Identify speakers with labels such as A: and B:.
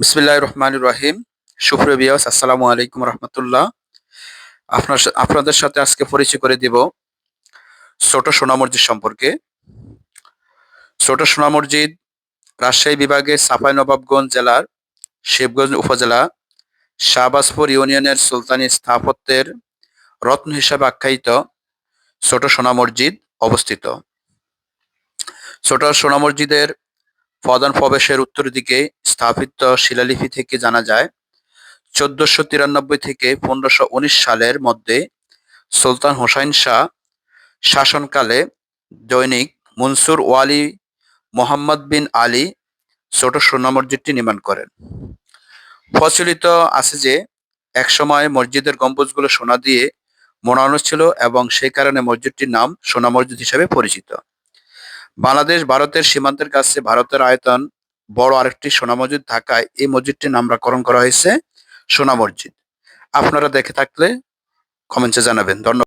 A: বিসমিল্লাহ রহমান রাহিম সুপ্রিয় বিয়াস আসসালামু আলাইকুম রহমতুল্লাহ। আপনার আপনাদের সাথে আজকে পরিচয় করে দিব ছোট সোনা মসজিদ সম্পর্কে। ছোট সোনা মসজিদ রাজশাহী বিভাগের নবাবগঞ্জ জেলার শিবগঞ্জ উপজেলা শাহবাজপুর ইউনিয়নের সুলতানি স্থাপত্যের রত্ন হিসাবে আখ্যায়িত ছোট সোনা মসজিদ অবস্থিত। ছোট সোনা মসজিদের প্রধান প্রবেশের উত্তর দিকে স্থাপিত শিলালিপি থেকে জানা যায়, চোদ্দশো তিরানব্বই থেকে পনেরোশো উনিশ সালের মধ্যে সুলতান হোসাইন শাহ শাসনকালে দৈনিক মনসুর ওয়ালি মোহাম্মদ বিন আলী ছোট সোনা মসজিদটি নির্মাণ করেন। প্রচলিত আছে যে, একসময় মসজিদের গম্বুজগুলো সোনা দিয়ে মোড়ানো ছিল এবং সেই কারণে মসজিদটির নাম সোনা মসজিদ হিসেবে পরিচিত। বাংলাদেশ ভারতের সীমান্তের কাছে ভারতের আয়তন বড় আরেকটি সোনা মসজিদ ঢাকায় এই মসজিদটির নামকরণ করা হয়েছে সোনা মসজিদ আপনারা দেখে থাকলে কমেন্টে জানাবেন। ধন্যবাদ।